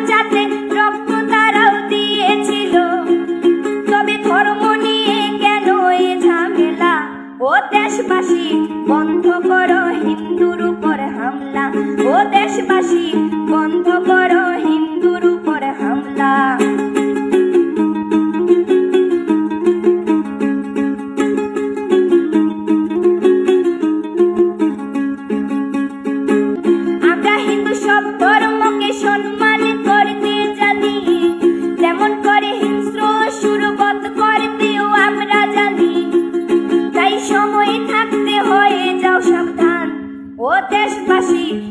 বাঁচাতে রক্ত তারাও দিয়েছিল। তবে ধর্ম নিয়ে কেন এ ঝামেলা? ও দেশবাসী বন্ধ করো